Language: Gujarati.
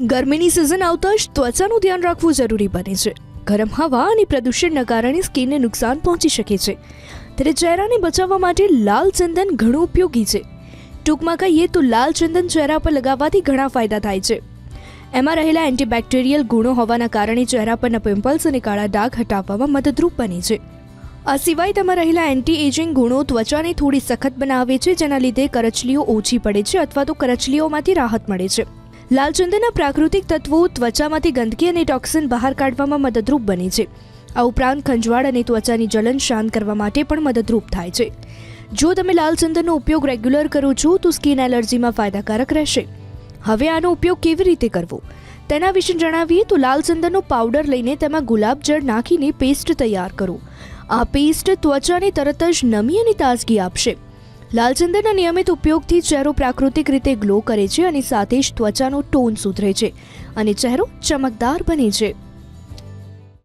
ગરમીની સિઝન આવતા જ ત્વચાનું ધ્યાન રાખવું જરૂરી બને છે. ગરમ હવા અને પ્રદૂષણના કારણે સ્કિનને નુકસાન પહોંચી શકે છે. ત્યારે ચહેરાને બચાવવા માટે લાલ ચંદન ઘણું ઉપયોગી છે. ટૂંકમાં કહીએ તો લાલ ચંદન ચહેરા પર લગાવવાથી ઘણા ફાયદા થાય છે. એમાં રહેલા એન્ટીબેક્ટેરિયલ ગુણો હોવાના કારણે ચહેરા પરના પિમ્પલ્સ અને કાળા ડાઘ હટાવવામાં મદદરૂપ બને છે. આ સિવાય તેમાં રહેલા એન્ટી એજિંગ ગુણો ત્વચાને થોડી સખત બનાવે છે, જેના લીધે કરચલીઓ ઓછી પડે છે અથવા તો કરચલીઓમાંથી રાહત મળે છે. લાલચંદનના પ્રાકૃતિક તત્વો ત્વચામાંથી ગંદકી અને ટોક્સિન બહાર કાઢવામાં મદદરૂપ બને છે. આ ઉપરાંત ખંજવાળ અને ત્વચાની જલન શાંત કરવા માટે પણ મદદરૂપ થાય છે. જો તમે લાલચંદનનો ઉપયોગ રેગ્યુલર કરો છો, તો સ્કિન એલર્જીમાં ફાયદાકારક રહેશે. હવે આનો ઉપયોગ કેવી રીતે કરવો? તેના વિશે જણાવીએ તો લાલ ચંદનનો પાવડર લઈને તેમાં ગુલાબજળ નાખીને પેસ્ટ તૈયાર કરો. આ પેસ્ટ ત્વચાને તરત જ નમી અને તાજગી આપશે. લાલચંદનના નિયમિત ઉપયોગથી ચહેરો પ્રાકૃતિક રીતે ગ્લો કરે છે અને સાથે જ ત્વચાનો ટોન સુધરે છે અને ચહેરો ચમકદાર બને છે.